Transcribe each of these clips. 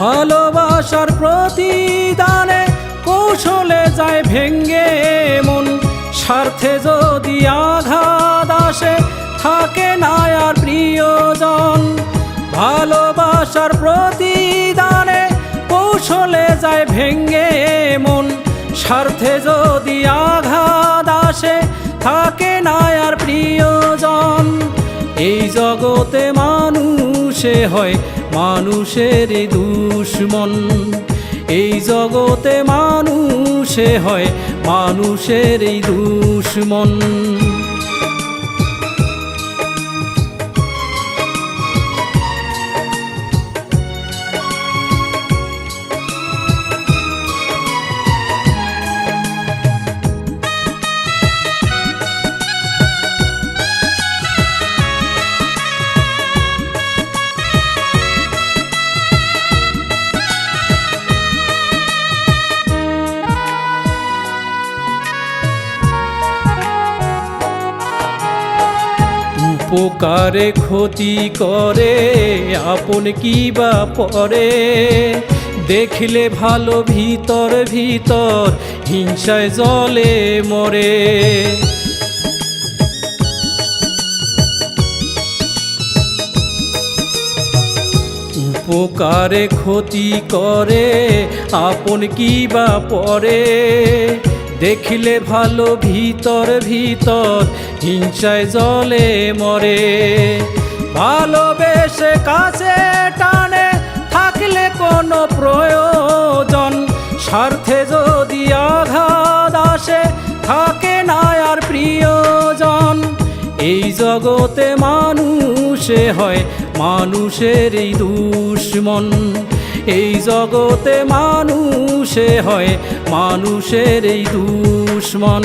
ভালোবাসার প্রতিদানে কৌশলে যায় ভেঙ্গে মন। স্বার্থে যদি আঘাত আসে, থাকে না আর প্রিয়জন। ভালোবাসার প্রতিদানে কৌশলে যায় ভেঙ্গে মন। স্বার্থে যদি আঘাত আসে, থাকে না আর প্রিয়জন। এই জগতে মানুষে হয় মানুষের দুশ্মন। এই জগতে মানুষে হয় মানুষের দুশ্মন। উপকারে ক্ষতি করে, আপন কি বা পরে? দেখলে ভালো ভিতর ভিতর, হিংসায় জলে মরে। উপকারে ক্ষতি করে, আপন কি বা পরে? দেখলে ভালো ভিতর ভিতর, হিংসায় জলে মরে। ভালোবেসে কাছে টানে, থাকলে কোনো প্রয়োজন। স্বার্থে যদি আঘাত আসে, থাকে না আর প্রিয়জন। এই জগতে মানুষে হয় মানুষের এই দুশ্মন। এই জগতে মানুষে হয় মানুষের এই দুশ্মন।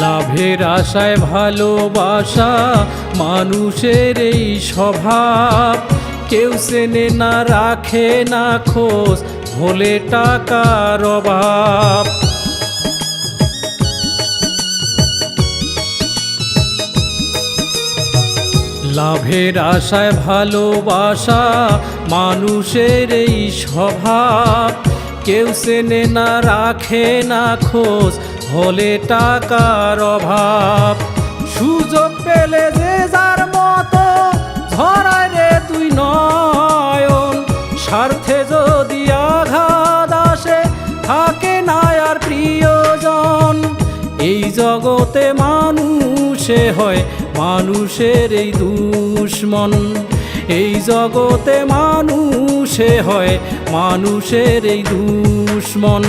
লাভের আশায় ভালোবাসা মানুষের এই স্বভাব। কেউ চেনে না, রাখে না খোঁজ হলে টাকার অভাব। লাভের আশায় ভালোবাসা মানুষের এই স্বভাব। কেউ চেনে না, রাখে না খোঁজ হলে টাকার অভাব। সুযোগ পেলে যে যার মতো ধরায় রে তুই নয়ন। স্বার্থে যদি আঘাত আসে, থাকে না আর প্রিয়জন। এই জগতে মানুষে হয় মানুষের এই দুশ্মন। এই জগতে মানুষে হয় মানুষের এই দুশ্মন।